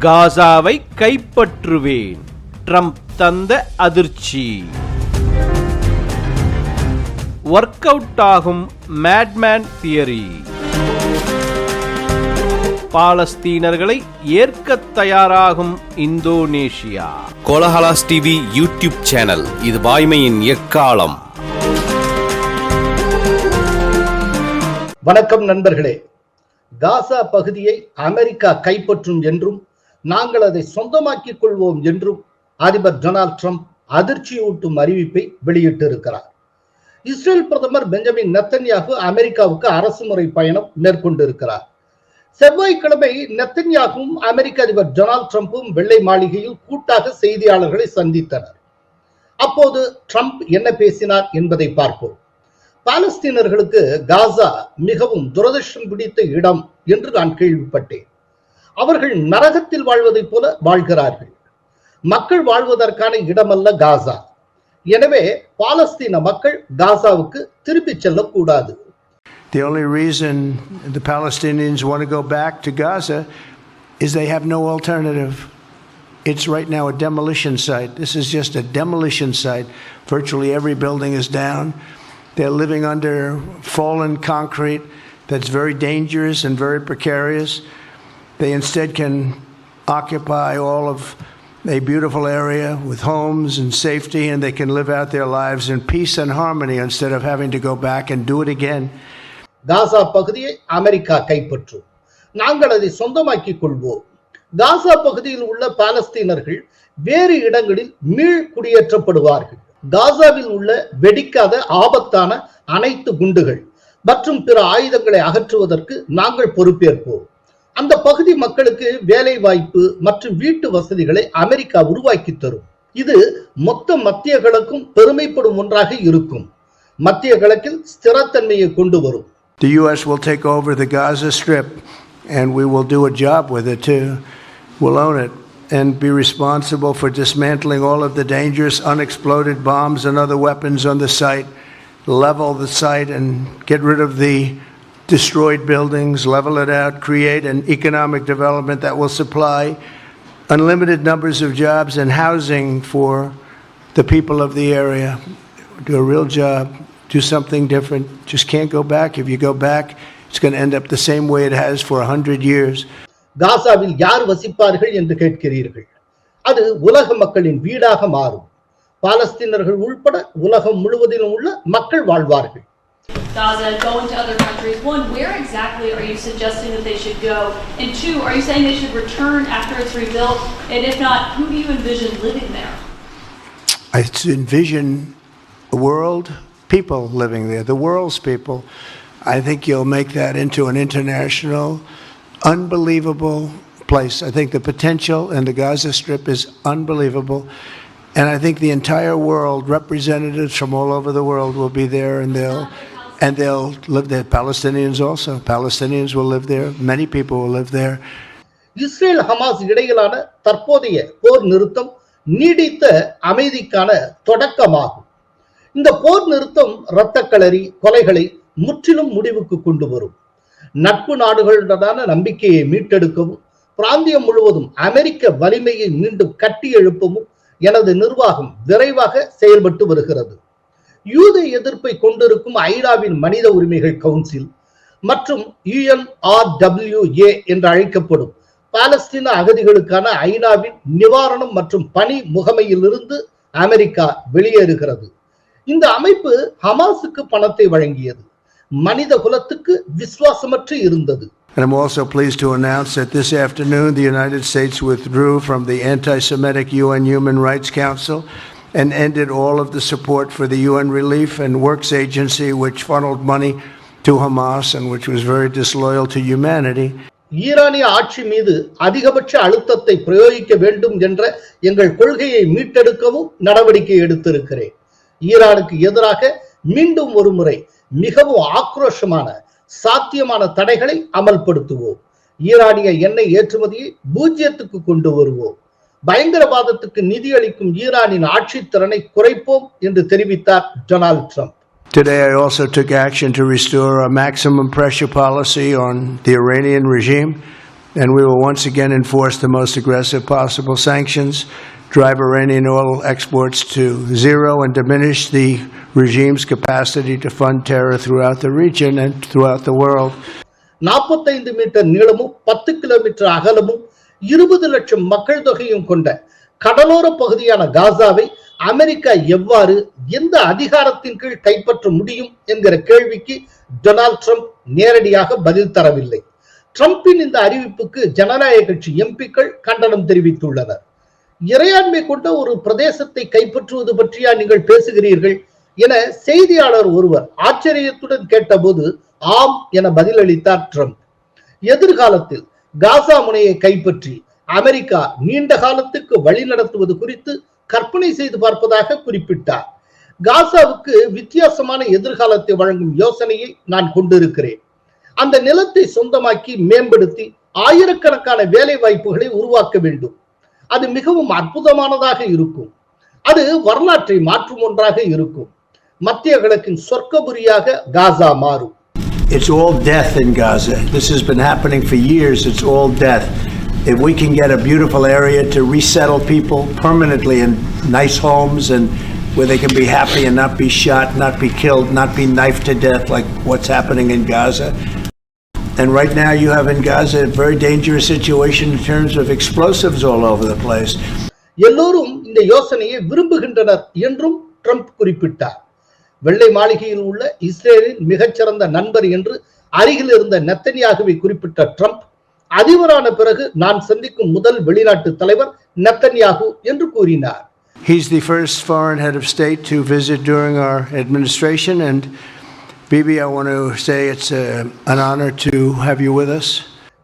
காசாவை கைப்பற்றுவேன். Trump தந்த அதிர்ச்சி. Work out ஆகும் மேட்மேன் தியரி பாலஸ்தீனர்களை ஏற்கத் தயாராகும் Indonesia. Kolahalas TV YouTube channel இது வாய்மையின் எக்காலம். வணக்கம் நண்பர்களே. காசா பகுதியை அமெரிக்கா கைப்பற்றும் என்றும் நாங்கள் அதை சொந்தமாக்கிக் கொள்வோம் என்றும் அதிபர் டொனால்ட் ட்ரம்ப் அதிர்ச்சியூட்டும் அறிவிப்பை வெளியிட்டிருக்கிறார். இஸ்ரேல் பிரதமர் பெஞ்சமின் நெத்தன்யாகு அமெரிக்காவுக்கு அரசு முறை பயணம் மேற்கொண்டிருக்கிறார். செவ்வாய்க்கிழமை நெத்தன்யாகும் அமெரிக்க அதிபர் டொனால்ட் ட்ரம்ப்பும் வெள்ளை மாளிகையில் கூட்டாக செய்தியாளர்களை சந்தித்தனர். அப்போது ட்ரம்ப் என்ன பேசினார் என்பதை பார்ப்போம். பாலஸ்தீனர்களுக்கு காசா மிகவும் துரதிருஷ்டம் பிடித்த இடம் என்று நான் கேள்விப்பட்டேன். அவர்கள் நரகத்தில் வாழ்வதைப் போல வாழ்கிறார்கள் மக்கள் வாழ்வதற்கான இடமல்ல காசா எனவே பாலஸ்தீன மக்கள் காசாவுக்கு திருப்பிச் செல்லக்கூடாது The only reason the Palestinians want to go back to Gaza is they have no alternative. It's right now a demolition site. This is just a demolition site. Virtually every building is down. They're living under fallen concrete that's very dangerous and very precarious. They instead can occupy all of a beautiful area with homes and safety, and they can live out their lives in peace and harmony instead of having to go back and do it again. காசா பகுதியை America கைப்பற்றும் நாங்கள் அதை சொந்தமாக்கிக் கொள்வோம் காசா பகுதியில் உள்ள பாலஸ்தீனர்கள் வேறு இடங்களில் மீள் குடியேற்றப்படுவார்கள் காசாவில் உள்ள வெடிக்காத ஆபத்தான அனைத்து குண்டுகள் மற்றும் பிற ஆயுதங்களை அகற்றுவதற்கு நாங்கள் பொறுப்பேற்போம் அந்த பகுதி மக்களுக்கு வேலை வாய்ப்பு மற்றும் வீட்டு வசதிகளை அமெரிக்கா உருவாக்கி தரும் இது மொத்த மத்திய கிழக்கும் பெருமைப்படும் ஒன்றாக இருக்கும் மத்திய கிழக்கில் ஸ்திரத்தன்மையை கொண்டு வரும் The U.S. will take over the Gaza Strip and we will do a job with it too. We'll own it and be responsible for dismantling all of the dangerous unexploded bombs and other weapons on the site, level the site and get rid of the destroyed buildings, level it out, create an economic development that will supply unlimited numbers of jobs and housing for the people of the area. Do a real job, do something different. Just can't go back. If you go back, it's going to end up the same way it has for a hundred years. காசாவில் யார் வசிப்பார்கள் என்று கேட்கிறீர்கள் அது உலக மக்களின் வீடாக மாறும் பாலஸ்தீனர்கள் உள்பட உலகம் முழுவதிலும் உள்ள மக்கள் வாழ்வார்கள் Gaza, go into other countries. One, where exactly are you suggesting that they should go? And two, are you saying they should return after it's rebuilt? And if not, who do you envision living there? I envision a world, people living there, the world's people. I think you'll make that into an international, unbelievable place. I think the potential in the Gaza Strip is unbelievable. And I think the entire world, representatives from all over the world, will be there and they'll. And they'll live there. Palestinians also. Palestinians will live there. Many people will live there. Israel Hamas இடையிலான தற்போதைய போர் நிறுத்தம் நீடித்த அமைதிக்கான தொடக்கமாகும் இந்த போர் நிறுத்தம் இரத்தக்களறி கொலைகளை முற்றிலும் முடிவுக்கு கொண்டு வரும் நட்பு நாடுகளுடனான நம்பிக்கையை மீட்டெடுக்கவும் பிராந்தியம் முழுவதும் அமெரிக்க வலிமையை மீண்டும் கட்டி எழுப்பவும் எனது நிர்வாகம் விரைவாக செயல்பட்டு வருகிறது யூத எதிர்ப்பை கொண்டிருக்கும் ஐநாவின் மனித உரிமைகள் கவுன்சில் மற்றும் யுஎன்ஆர்டபிள்யூஏ என்று அழைக்கப்படும் பாலஸ்தீன அகதிகளுக்கான ஐநாவின் நிவாரணம் மற்றும் பணி முகமையிலிருந்து அமெரிக்கா வெளியேறுகிறது. இந்த அமைப்பு ஹமாஸுக்கு பணத்தை வழங்கியது. மனித குலத்துக்கு விசுவாசமற்று இருந்தது. And I'm also pleased to announce that this afternoon the United States withdrew from the anti Semitic UN Human Rights Council and ended all of the support for the UN Relief and Works Agency, which funneled money to Hamas and which was very disloyal to humanity. ஈரானிய ஆட்சி மீது அதிகபட்ச அழுத்தத்தை பிரயோகிக்க வேண்டும் என்ற எங்கள் கொள்கையை மீட்டெடுக்கவும் நடவடிக்கை எடுத்திருக்கிறேன். ஈரானுக்கு எதிராக மீண்டும் ஒரு முறை மிகவும் ஆக்ரோஷமான சாத்தியமான தடைகளை அமல்படுத்துவோம். ஈரானிய எண்ணெய் ஏற்றுமதியை பூஜ்ஜியத்துக்கு கொண்டு வருவோம். பயங்கரவாதத்துக்கு நிதியளிக்கும் ஈரானின் ஆட்சி திறனை குறைப்போம் என்று தெரிவித்தார் Donald Trump Today, I also took action to restore a maximum pressure policy on the Iranian regime. And we will once again enforce the most aggressive possible sanctions, drive Iranian oil exports to zero, and diminish the regime's capacity to fund terror throughout the region and throughout the world. நாற்பத்தைந்து metre நீளமும் பத்து kilometre அகலமும் இருபது லட்சம் மக்கள் தொகையும் கொண்ட கடலோர பகுதியான காசாவை அமெரிக்கா எவ்வாறு எந்த அதிகாரத்தின் கீழ் கைப்பற்ற முடியும் என்கிற கேள்விக்கு டொனால்ட் ட்ரம்ப் நேரடியாக பதில் தரவில்லை. ட்ரம்பின் இந்த அறிவிப்புக்கு ஜனநாயக கட்சி எம்பிக்கள் கண்டனம் தெரிவித்துள்ளனர். இறையாண்மை கொண்ட ஒரு பிரதேசத்தை கைப்பற்றுவது பற்றியா நீங்கள் பேசுகிறீர்கள் என செய்தியாளர் ஒருவர் ஆச்சரியத்துடன் கேட்டபோது ஆம் என பதிலளித்தார் ட்ரம்ப். எதிர்காலத்தில் காசா முனையை கைப்பற்றி அமெரிக்கா நீண்ட காலத்துக்கு வழி நடத்துவது குறித்து கற்பனை செய்து பார்ப்பதாக குறிப்பிட்டார். காசாவுக்கு வித்தியாசமான எதிர்காலத்தை வழங்கும் யோசனையை நான் கொண்டிருக்கிறேன். அந்த நிலத்தை சொந்தமாக்கி மேம்படுத்தி ஆயிரக்கணக்கான வேலை வாய்ப்புகளை உருவாக்க வேண்டும். அது மிகவும் அற்புதமானதாக இருக்கும். அது வரலாற்றை மாற்றும் ஒன்றாக இருக்கும். மத்திய கிழக்கின் சொர்க்கபுரியாக காசா மாறும். It's all death in Gaza. This has been happening for years. It's all death. If we can get a beautiful area to resettle people permanently in nice homes and where they can be happy and not be shot, not be killed, not be knifed to death like what's happening in Gaza. And right now you have in Gaza a very dangerous situation in terms of explosives all over the place. எல்லோரும் இந்த யோசனையை விரும்புகின்றனர் என்றும் Trump குறிப்பிட்டார் வெள்ளை மாளிகையில் உள்ள இஸ்ரேலின் மிகச்சிறந்த நண்பர் என்று அருகில் இருந்த நெத்தனியாகவே குறிப்பிட்ட ட்ரம்ப் அதிபரான பிறகு நான் சந்திக்கும் முதல் வெளிநாட்டு தலைவர் நெத்தன்யாகு என்று கூறினார் He's the first foreign head of state to visit during our administration. And Bibi, I want to say it's uh, an honor to have you with us.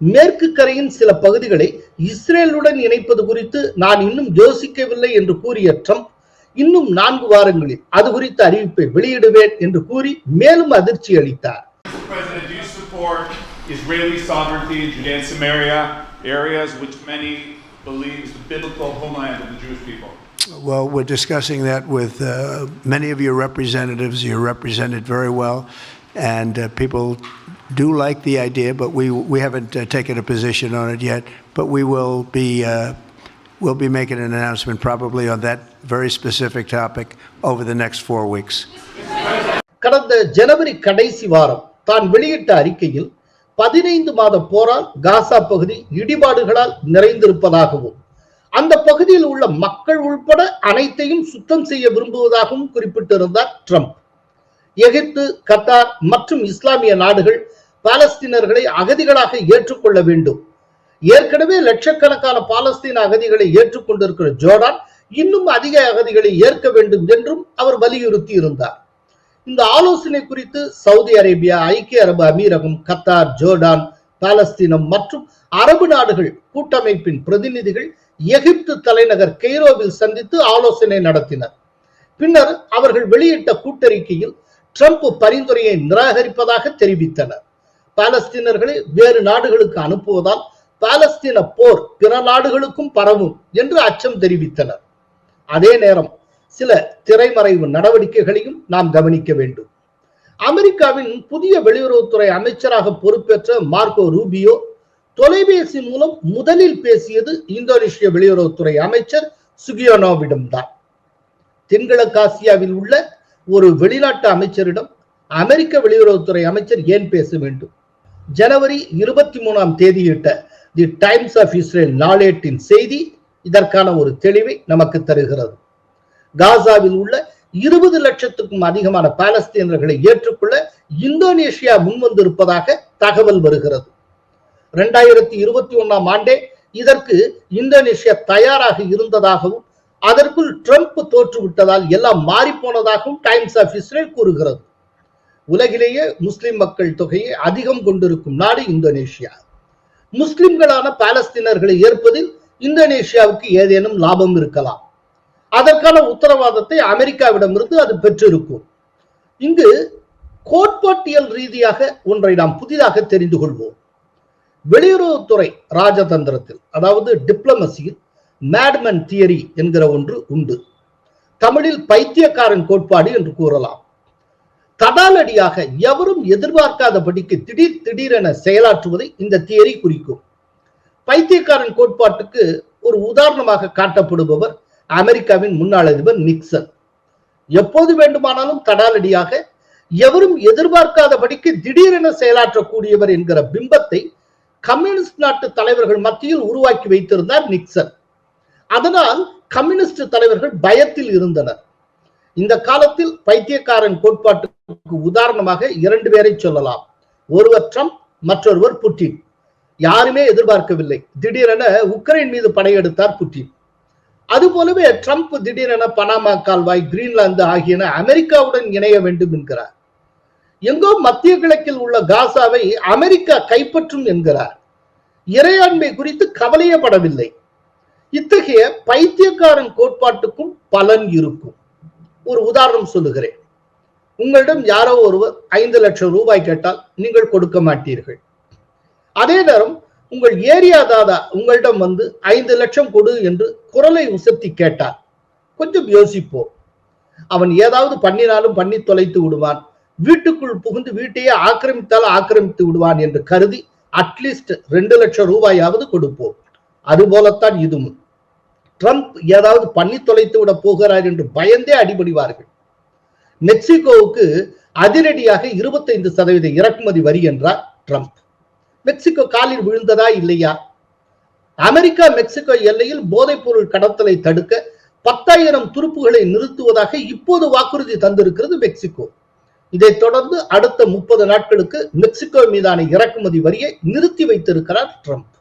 மேற்கு கரையின் சில பகுதிகளை இஸ்ரேலுடன் இணைப்பது குறித்து நான் இன்னும் யோசிக்கவில்லை என்று கூறிய ட்ரம்ப் இன்னும் நான்கு வாரங்களில் அது குறித்த அறிவிப்பை வெளியிடுவேன் என்று கூறி மேலும் அதிர்ச்சி அளித்தார் Mr. President, do you support Israeli sovereignty in Judea and Samaria, areas which many believe is the biblical homeland of the Jewish people? Well, we're discussing that with uh, many of your representatives. You're represented very well, and uh, people do like the idea, but we we haven't uh, taken a position on it yet. But we will be uh, we'll be making an announcement probably on that very specific topic over the next four weeks. கடந்த ஜனவரி கடைசி வாரம் தான் வெளியிட்ட அறிக்கையில் பதினைந்து மாத போரால் காசா பகுதி இடிபாடுகளால் நிறைந்திருப்பதாகவும் அந்த பகுதியில் உள்ள மக்கள் உள்பட அனைத்தையும் சுத்தம் செய்ய விரும்புவதாகவும் குறிப்பிட்டிருந்தார் ட்ரம்ப் எகிப்து கத்தார் மற்றும் இஸ்லாமிய நாடுகள் பாலஸ்தீனர்களை அகதிகளாக ஏற்றுக்கொள்ள வேண்டும் ஏற்கனவே லட்சக்கணக்கான பாலஸ்தீன அகதிகளை ஏற்றுக்கொண்டிருக்கிற ஜோர்டான் இன்னும் அதிக அகதிகளை ஏற்க வேண்டும் என்றும் அவர் வலியுறுத்தி இருந்தார் இந்த ஆலோசனை குறித்து சவுதி அரேபியா ஐக்கிய அரபு அமீரகம் கத்தார் ஜோர்டான் பாலஸ்தீனம் மற்றும் அரபு நாடுகள் கூட்டமைப்பின் பிரதிநிதிகள் எகிப்து தலைநகர் கெய்ரோவில் சந்தித்து ஆலோசனை நடத்தினர். பின்னர் அவர்கள் வெளியிட்ட கூட்டறிக்கையில் ட்ரம்ப் பரிந்துரையை நிராகரிப்பதாக தெரிவித்தனர். பாலஸ்தீனர்களை வேறு நாடுகளுக்கு அனுப்புவதால் பாலஸ்தீன போர் பிற நாடுகளுக்கும் பரவும் என்று அச்சம் தெரிவித்தனர். அதே நேரம் சில திரைமறைவு நடவடிக்கைகளையும் நாம் கவனிக்க வேண்டும். அமெரிக்காவின் புதிய வெளியுறவுத்துறை அமைச்சராக பொறுப்பேற்ற மார்க்கோ ரூபியோ தொலைபேசி மூலம் முதலில் பேசியது இந்தோனேஷிய வெளியுறவுத்துறை அமைச்சர் சுகியோனோவிடம் தான். தென்கிழக்காசியாவில் உள்ள ஒரு வெளிநாட்டு அமைச்சரிடம் அமெரிக்க வெளியுறவுத்துறை அமைச்சர் ஏன் பேச வேண்டும்? ஜனவரி இருபத்தி மூணாம் தேதியிட்ட தி டைம்ஸ் ஆஃப் இஸ்ரேல் நாளேட்டின் செய்தி இதற்கான ஒரு தெளிவை நமக்கு தருகிறது. காசாவில் உள்ள இருபது லட்சத்துக்கும் அதிகமான பாலஸ்தீனர்களை ஏற்றுக்கொள்ள இந்தோனேஷியா முன்வந்திருப்பதாக தகவல் வருகிறது. இரண்டாயிரத்தி இருபத்தி ஒன்னாம் ஆண்டே இதற்கு இந்தோனேஷியா தயாராக இருந்ததாகவும் அதற்குள் ட்ரம்ப் தோற்றுவிட்டதால் எல்லாம் மாறி போனதாகவும் டைம்ஸ் ஆஃப் இஸ்ரேல் கூறுகிறது. உலகிலேயே முஸ்லிம் மக்கள் தொகையை அதிகம் கொண்டிருக்கும் நாடு இந்தோனேஷியா. முஸ்லிம்களான பாலஸ்தீனர்களை ஏற்பதில் இந்தோனேஷியாவுக்கு ஏதேனும் லாபம் இருக்கலாம். அதற்கான உத்தரவாதத்தை அமெரிக்காவிடமிருந்து அது பெற்றிருக்கும். இங்கு கோட்பாட்டியல் ரீதியாக ஒன்றை நாம் புதிதாக தெரிந்து கொள்வோம். வெளியுறவுத்துறை ராஜதந்திரத்தில் அதாவது டிப்ளமசியில் மேட்மன் தியரி என்கிற ஒன்று உண்டு. தமிழில் பைத்தியக்காரன் கோட்பாடு என்று கூறலாம். கடாலடியாக எவரும் எதிர்பார்க்காதபடிக்கு திடீர் திடீரென செயலாற்றுவதை இந்த தியரி குறிக்கும். பைத்தியக்காரன் கோட்பாட்டுக்கு ஒரு உதாரணமாக காட்டப்படுபவர் அமெரிக்காவின் முன்னாள் அதிபர் நிக்சன். எப்போது வேண்டுமானாலும் தடாலடியாக எவரும் எதிர்பார்க்காதபடிக்கு திடீரென செயலாற்றக்கூடியவர் என்கிற பிம்பத்தை கம்யூனிஸ்ட் நாட்டு தலைவர்கள் மத்தியில் உருவாக்கி வைத்திருந்தார் நிக்சன். அதனால் கம்யூனிஸ்ட் தலைவர்கள் பயத்தில் இருந்தனர். இந்த காலத்தில் பைத்தியக்காரன் கோட்பாட்டு கோட்பாட்டுக்கு உதாரணமாக இரண்டு பேரை சொல்லலாம். ஒருவர் ட்ரம்ப் மற்றொருவர் புட்டின். யாருமே எதிர்பார்க்கவில்லை. திடீரென உக்ரைன் மீது படையெடுத்தார் புட்டின். அது போலவே ட்ரம்ப் திடீரென பனாமா கால்வாய் கிரீன்லாந்து ஆகியன அமெரிக்காவுடன் இணைய வேண்டும் என்கிறார். எங்கோ மத்திய கிழக்கில் உள்ள காசாவை அமெரிக்கா கைப்பற்றும் என்கிறார். இறையாண்மை குறித்து கவலையப்படவில்லை. இத்தகைய பைத்தியக்காரன் கோட்பாட்டுக்கும் பலன் இருக்கும். ஒரு உதாரணம் சொல்லுகிறேன். உங்களிடம் யாரோ ஒருவர் ஐந்து லட்சம் ரூபாய் கேட்டால் நீங்கள் கொடுக்க மாட்டீர்கள். அதே நேரம் உங்கள் ஏரியா தாதா உங்களிடம் வந்து ஐந்து லட்சம் கொடு என்று குரலை உசத்தி கேட்டார். கொஞ்சம் யோசிப்போம். அவன் ஏதாவது பண்ணினாலும் பண்ணி தொலைத்து விடுவான். வீட்டுக்குள் புகுந்து வீட்டையே ஆக்கிரமித்தால் ஆக்கிரமித்து விடுவான் என்று கருதி அட்லீஸ்ட் ரெண்டு லட்சம் ரூபாயாவது கொடுப்போம். அதுபோலத்தான் இதுவும். ட்ரம்ப் ஏதாவது பண்ணி தொலைத்து விட போகிறார் என்று பயந்தே அடிபடிவார்கள் மெக்சிகோவுக்கு அதிரடியாக இருபத்தைந்து சதவீத இறக்குமதி வரி என்றார் ட்ரம்ப். மெக்சிகோ காலில் விழுந்ததா இல்லையா? அமெரிக்கா மெக்சிகோ எல்லையில் போதைப் பொருள் கடத்தலை தடுக்க பத்தாயிரம் துருப்புகளை நிறுத்துவதாக இப்போது வாக்குறுதி தந்திருக்கிறது மெக்சிகோ. இதைத் தொடர்ந்து அடுத்த முப்பது நாட்களுக்கு மெக்சிகோ மீதான இறக்குமதி வரியை நிறுத்தி வைத்திருக்கிறார் ட்ரம்ப்.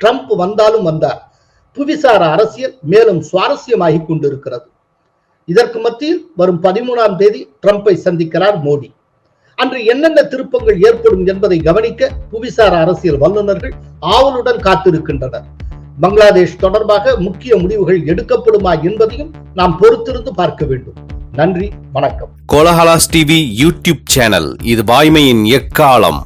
ட்ரம்ப் வந்தாலும் வந்தார். புவிசார அரசியல் மேலும் சுவாரஸ்யமாகி கொண்டிருக்கிறது. இதற்கு மத்தியில் வரும் பதிமூணாம் தேதி ட்ரம்பை சந்திக்கிறார் மோடி. அன்று என்னென்ன திருப்பங்கள் ஏற்படும் என்பதை கவனிக்க புவிசார அரசியல் வல்லுநர்கள் ஆவலுடன் காத்திருக்கின்றனர். பங்களாதேஷ் தொடர்பாக முக்கிய முடிவுகள் எடுக்கப்படுமா என்பதையும் நாம் பொறுத்திருந்து பார்க்க வேண்டும். நன்றி வணக்கம். கோலஹலாஸ் டிவி யூடியூப் சேனல் இது வாய்மையின் எக்காலம்.